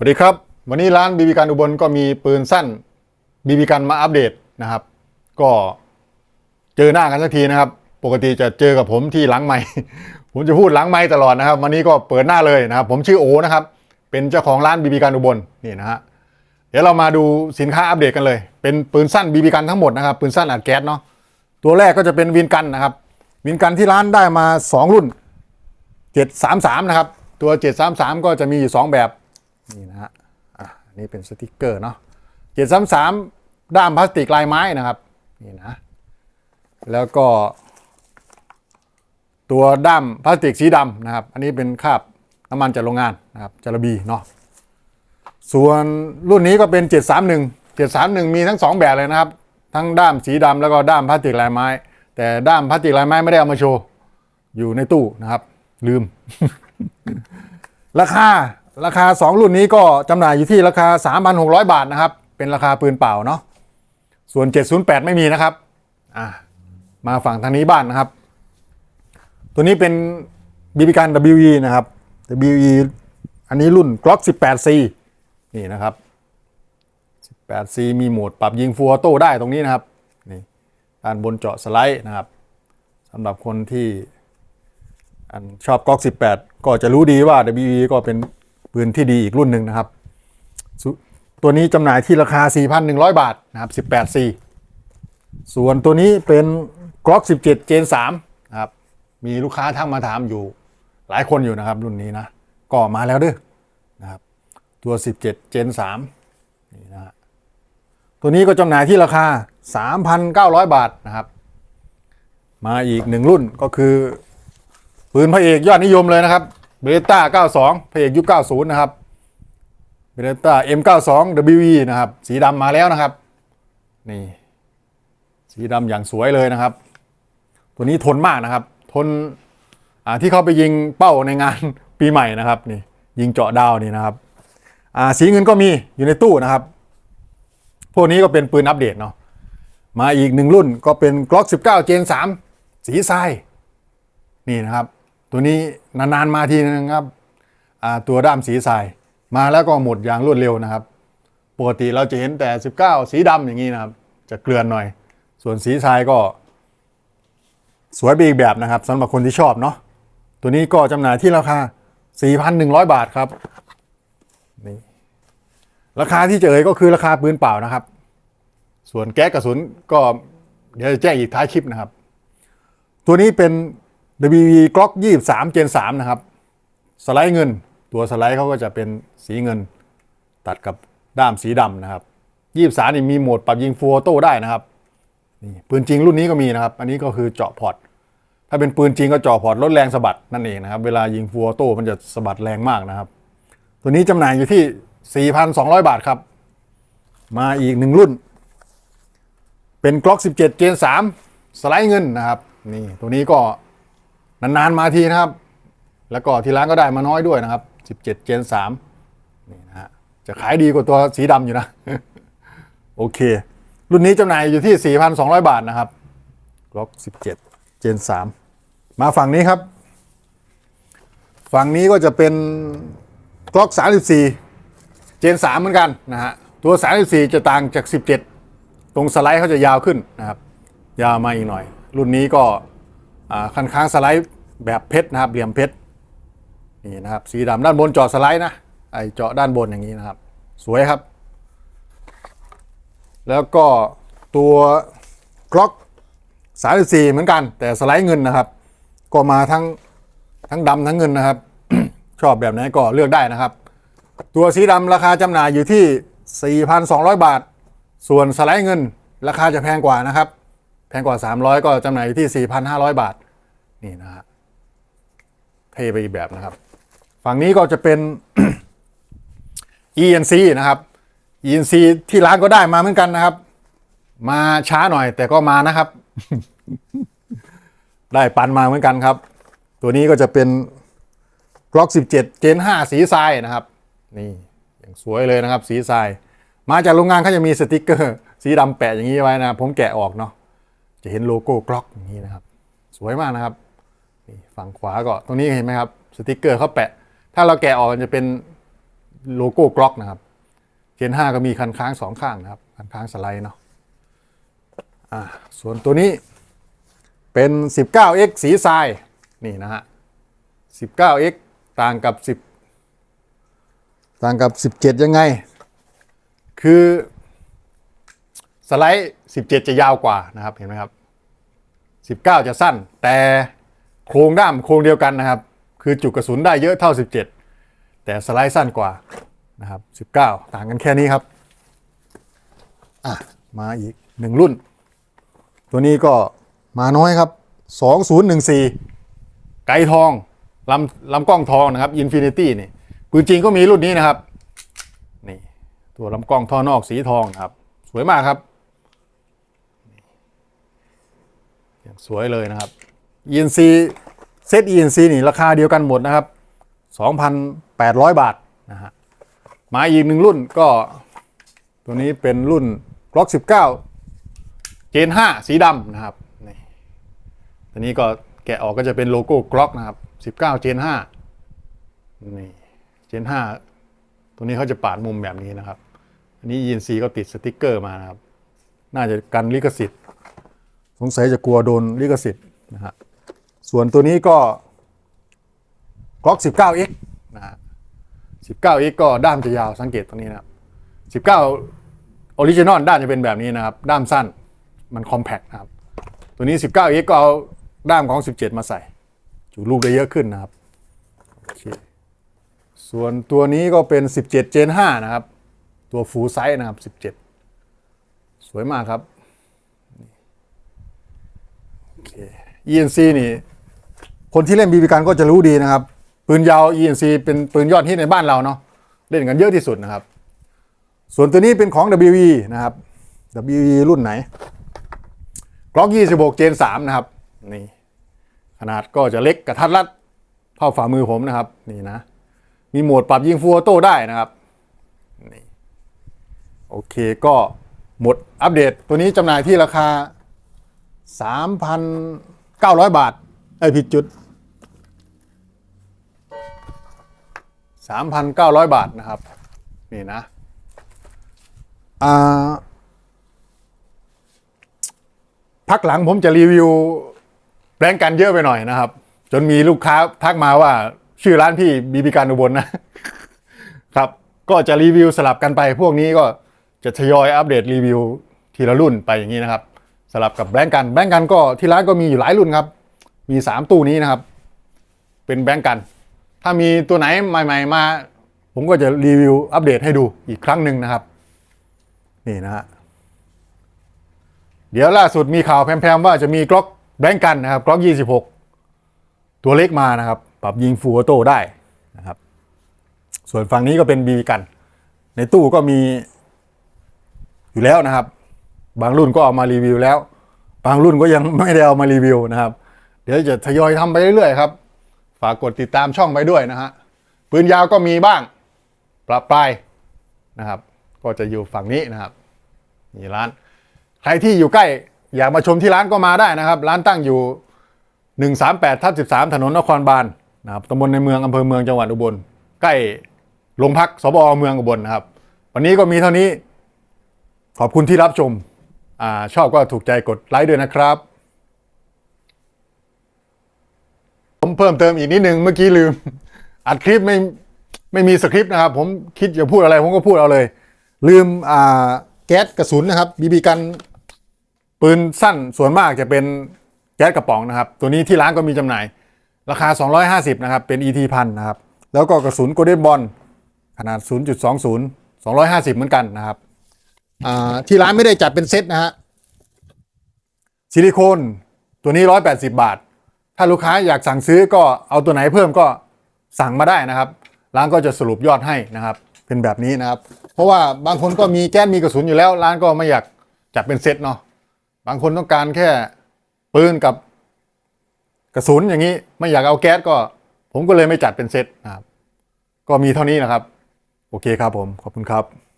สวัสดีครับ วันนี้ร้านบีบีกันอุบลก็มีปืนสั้นบีบีกันมาอัปเดตนะครับ ก็เจอหน้ากันสักทีนะครับ ปกติจะเจอกับผมที่หลังไม้ผมจะพูดหลังไม้ตลอดนะครับ วันนี้ก็เปิดหน้าเลยนะครับ ผมชื่อโอนะครับ เป็นเจ้าของร้านบีบีกันอุบลนี่นะฮะเดี๋ยวเรามาดูสินค้าอัปเดตกันเลย เป็นปืนสั้นบีบีกันทั้งหมดนะครับปืนสั้นอัดแก๊สเนาะตัวแรกก็จะเป็นวินกันนะครับ วินกันที่ร้านได้มาสองรุ่น 733 นะครับ ตัว 733 ก็จะมีอยู่ 2 แบบ นี่นะฮะอะนี่เป็นสติกเกอร์เนาะ733ด้ามพลาสติกลายไม้นะครับนี่นะแล้วก็ ตัวด้ามพลาสติกสีดำนะครับ อันนี้เป็นคราบน้ำมันจากโรงงานนะครับจาระบีเนาะส่วนรุ่นนี้ก็เป็น 731 731 มีทั้ง 2 แบบเลยนะครับ ทั้งด้ามสีดำแล้วก็ด้ามพลาสติกลายไม้ แต่ด้ามพลาสติกลายไม้ไม่ได้เอามาโชว์ อยู่ในตู้นะครับ ลืม ราคา ราคา 2 รุ่นนี้ก็จำหน่ายอยู่ที่ราคา 3,600 บาทนะครับ เป็นราคาปืนเปล่าเนาะส่วน 708 ไม่มีนะครับอ่ามาฝั่งทางนี้บ้านนะครับ ตัวนี้เป็นบีบีกัน WE นะครับ WE อันนี้รุ่น Glock 18C นี่นะครับ 18C มีโหมดปรับยิงฟูออโต้ได้ตรงนี้นะครับนี่ด้านบนเจาะสไลด์นะครับสำหรับคนที่อันชอบก๊อก18 ก็จะรู้ดีว่า WE ก็เป็น ปืนที่ดีอีกรุ่นหนึ่งนะครับ ตัวนี้จำหน่ายที่ราคา 4,100 บาทนะครับ 18C ส่วนตัวนี้เป็น Glock 17 Gen 3นะครับ มีลูกค้าทักมาถามอยู่หลายคนอยู่นะครับ รุ่นนี้นะ ก็มาแล้วด้อนะครับ ตัว 17 Gen 3นี่นะฮะตัวนี้ก็จำหน่ายที่ราคา 3,900 บาทนะครับ มาอีกหนึ่งรุ่นก็คือปืนพระเอกยอดนิยมเลยนะครับ เบต้า92พระเอกยุค90 นะครับเบต้า M92 WE นะครับ สีดำมาแล้วนะครับ นี่ สีดำอย่างสวยเลยนะครับ ตัวนี้ทนมากนะครับ ทนที่เขาไปยิงเป้าในงานปีใหม่นะครับนี่ยิงเจาะดาวนี่นะครับสีเงินก็มีอยู่ในตู้นะครับ พวกนี้ก็เป็นปืนอัปเดตเนาะมาอีกหนึ่งรุ่นก็เป็น Glock 19 Gen 3 สีทราย นี่นะครับ ตัวนี้นานๆมาทีนึงครับตัวด้ามสีทรายมาแล้วก็หมดอย่างรวดเร็วนะครับ ปกติเราจะเห็นแต่ 19 สีดำอย่างนี้นะครับ จะเกลือนหน่อย ส่วนสีทรายก็ สวยไปอีกแบบนะครับสำหรับคนที่ชอบเนาะตัวนี้ก็จำหน่ายที่ราคา 4,100 บาทครับนี่ราคาที่จะเอ่ยก็คือราคาปืนเปล่านะครับ ส่วนแก๊สกระสุนก็เดี๋ยวจะแจ้งอีกท้ายคลิปนะครับ ตัวนี้เป็น WV Glock 23 Gen 3 นะครับ สไลด์เงิน ตัวสไลด์เขาก็จะเป็นสีเงิน ตัดกับด้ามสีดำนะครับ 23 นี่มีโหมดปรับยิงฟูออโต้ได้นะครับนี่ปืนจริงรุ่นนี้ก็มีนะครับ อันนี้ก็คือเจาะพอร์ตถ้าเป็นปืนจริงก็เจาะพอร์ตลดแรงสะบัดนั่นเองนะครับ เวลายิงฟูออโต้มันจะสะบัดแรงมากนะครับ ตัวนี้จำหน่ายอยู่ที่ 4,200 บาทครับ มาอีกหนึ่งรุ่น เป็น Glock 17 Gen 3 สไลด์เงินนะครับ นี่ตัวนี้ก็ นานๆมาทีนะครับ แล้วก็ที่ร้านก็ได้มาน้อยด้วยนะครับ 17 Gen 3นี่นะฮะจะขายดีกว่าตัวสีดำอยู่นะ โอเค รุ่นนี้จำหน่ายอยู่ที่ 4,200 บาทนะครับ Glock 17 Gen 3มาฝั่งนี้ครับ ฝั่งนี้ก็จะเป็น Glock 34 Gen 3เหมือนกันนะฮะตัว 34 จะต่างจาก 17 ตรงสไลด์เขาจะยาวขึ้นนะครับ ยาวมาอีกหน่อย รุ่นนี้ก็ คันค้างสไลด์แบบเพชรนะครับเหลี่ยมเพชรนี่นะครับสีดำด้านบนเจาะสไลด์นะไอเจาะด้านบนอย่างนี้นะครับ สวยครับ แล้วก็ตัวกล็อก34เหมือนกัน แต่สไลด์เงินนะครับ ก็มาทั้งทั้งดำทั้งเงินนะครับ ชอบแบบไหนก็เลือกได้นะครับ ตัวสีดำราคาจำหน่ายอยู่ที่ 4,200 บาท ส่วนสไลด์เงิน ราคาจะแพงกว่านะครับ แพงกว่า 300 ก็จำหน่ายอยู่ที่ 4,500 บาท นี่นะฮะเทไปอีกแบบนะครับ ฝั่งนี้ก็จะเป็น ENC นะครับ ENC ที่ร้านก็ได้มาเหมือนกันนะครับ มาช้าหน่อยแต่ก็มานะครับ ได้ปันมาเหมือนกันครับ ตัวนี้ก็จะเป็น Glock 17 Gen 5 สีทรายนะครับ นี่อย่างสวยเลยนะครับ สีทราย มาจากโรงงานเขาจะมีสติกเกอร์ สีดำแปะอย่างนี้ไว้นะผมแกะออกเนาะ จะเห็นโลโก้กล็อกอย่างนี้นะครับ สวยมากนะครับฝั่งขวาก็ตรงนี้เห็นไหมครับสติกเกอร์เขาแปะ ถ้าเราแกะออกมันจะเป็นโลโก้กล็อกนะครับเจน5ก็มีคันค้างสองข้างนะครับคันค้างสไลด์เนาะอ่าส่วนตัวนี้เป็น 19x สีทรายนี่นะฮะ 19x ต่างกับ 10 ต่างกับ 17 ยังไง คือ สไลด์ 17 จะยาวกว่านะครับเห็นไหมครับ 19 จะสั้น แต่โครงด้ามโครงเดียวกันนะครับ คือจุกกระสุนได้เยอะเท่า 17 แต่สไลด์สั้นกว่านะครับ 19 ต่างกันแค่นี้ครับอะมาอีกหนึ่งรุ่น ตัวนี้ก็มาน้อยครับ 2014 ไกทองลำลำกล้องทองนะครับ Infinity นี่ปืนจริงก็มีรุ่นนี้นะครับ นี่ ตัวลำกล้องท่อนอกสีทองครับ สวยมากครับอย่าง สวยเลยนะครับ ENC เซต ENC นี่ราคาเดียวกันหมดนะครับ 2,800 บาทนะฮะมาอีกหนึ่งรุ่นก็ ตัวนี้เป็นรุ่น Glock 19 Gen 5 สีดำนะครับนี่ตัวนี้ก็แกะออกก็จะเป็นโลโก้ Glock นะครับ 19 Gen 5นี่ Gen 5 ตัวนี้เขาจะปาดมุมแบบนี้นะครับ อันนี้ ENC ก็ติดสติกเกอร์มานะครับ น่าจะกันลิขสิทธิ์ สงสัยจะกลัวโดนลิขสิทธิ์นะฮะส่วนตัวนี้ก็ Glock 19x นะฮะ 19x ก็ด้ามจะยาวสังเกตตรงนี้นะครับ 19ออริจินอลด้ามจะเป็นแบบนี้นะครับ ด้ามสั้นมันคอมแพคนะครับ ตัวนี้ 19x ก็เอาด้ามของ 17 มาใส่จุลูกได้เยอะขึ้นนะครับโอเคส่วนตัวนี้ก็เป็น 17 Gen 5 นะครับ ตัวฟูลไซส์นะครับ 17 สวยมากครับ ENC นี่ คนที่เล่นบีบีกันก็จะรู้ดีนะครับ ปืนยาว ENC เป็นปืนยอดฮิตในบ้านเราเนาะเล่นกันเยอะที่สุดนะครับ ส่วนตัวนี้เป็นของ WE นะครับ WE รุ่นไหน Glock 26 Gen 3นะครับนี่ขนาดก็จะเล็กกระทัดรัดเท่าฝ่ามือผมนะครับ นี่นะ มีโหมดปรับยิงฟูลออโต้ได้นะครับนี่โอเคก็หมดอัปเดตตัวนี้จำหน่ายที่ราคา 3,900 บาทไอยผิดจุด 3,900 บาทนะครับ นี่นะพักหลังผมจะรีวิวแบรนด์กันเยอะไปหน่อยนะครับ จนมีลูกค้าทักมาว่าชื่อร้านพี่บีบีการอุบลนะครับ ก็จะรีวิวสลับกันไป พวกนี้ก็จะทยอยอัปเดตรีวิวทีละรุ่นไปอย่างนี้นะครับ สลับกับแบรนด์กันแบรนด์กันก็ที่ร้านก็มีอยู่หลายรุ่นครับ มี 3 ตู้นี้นะครับ เป็นแบรนด์กัน ถ้ามีตัวไหนใหม่ ๆ มา ผมก็จะรีวิวอัปเดตให้ดูอีกครั้งหนึ่งนะครับ นี่นะฮะเดี๋ยวล่าสุดมีข่าวแพร่ๆว่าจะมีกล็อกแบงกันนะครับกล็อก 26 ตัวเล็กมานะครับ ปรับยิงฟูลออโต้ได้นะครับ ส่วนฝั่งนี้ก็เป็นบีกัน ในตู้ก็มีอยู่แล้วนะครับ บางรุ่นก็เอามารีวิวแล้ว บางรุ่นก็ยังไม่ได้เอามารีวิวนะครับ เดี๋ยวจะทยอยทำไปเรื่อยๆครับฝากกดติดตามช่องไปด้วยนะฮะปืนยาวก็มีบ้างปรับปลายนะครับ ก็จะอยู่ฝั่งนี้นะครับนี่ร้าน ใครที่อยู่ใกล้อยากมาชมที่ร้านก็มาได้นะครับ ร้านตั้งอยู่ 138ทับ13 ถนนนครบาลนะครับตำบลในเมืองอำเภอเมืองจังหวัดอุบล ใกล้โรงพักสบอเมืองอุบลนะครับ วันนี้ก็มีเท่านี้ ขอบคุณที่รับชม ชอบก็ถูกใจกดไลค์ด้วยนะครับ ผมเพิ่มเติมอีกนิดนึงเมื่อกี้ลืม อัดคลิปไม่ไม่มีสคริปต์นะครับ ผมคิดจะพูดอะไรผมก็พูดเอาเลย ลืมแก๊สกระสุนนะครับบีบีกันปืนสั้นส่วนมากจะเป็นแก๊สกระป๋องนะครับ ตัวนี้ที่ร้านก็มีจำหน่าย ราคา 250 นะครับ เป็น ET พันนะครับ แล้วก็กระสุนโกลเด้นบอลขนาด 0.20 250 เหมือนกันนะครับ ที่ร้านไม่ได้จัดเป็นเซตนะฮะซิลิโคนตัวนี้ 180 บาท ถ้าลูกค้าอยากสั่งซื้อก็เอาตัวไหนเพิ่มก็สั่งมาได้นะครับ ร้านก็จะสรุปยอดให้นะครับ เป็นแบบนี้นะครับ เพราะว่าบางคนก็มีแก๊สมีกระสุนอยู่แล้ว ร้านก็ไม่อยากจัดเป็นเซตเนาะบางคนต้องการแค่ปืนกับกระสุนอย่างนี้ไม่อยากเอาแก๊สก็ ผมก็เลยไม่จัดเป็นเซตนะครับ ก็มีเท่านี้นะครับ โอเคครับผม ขอบคุณครับ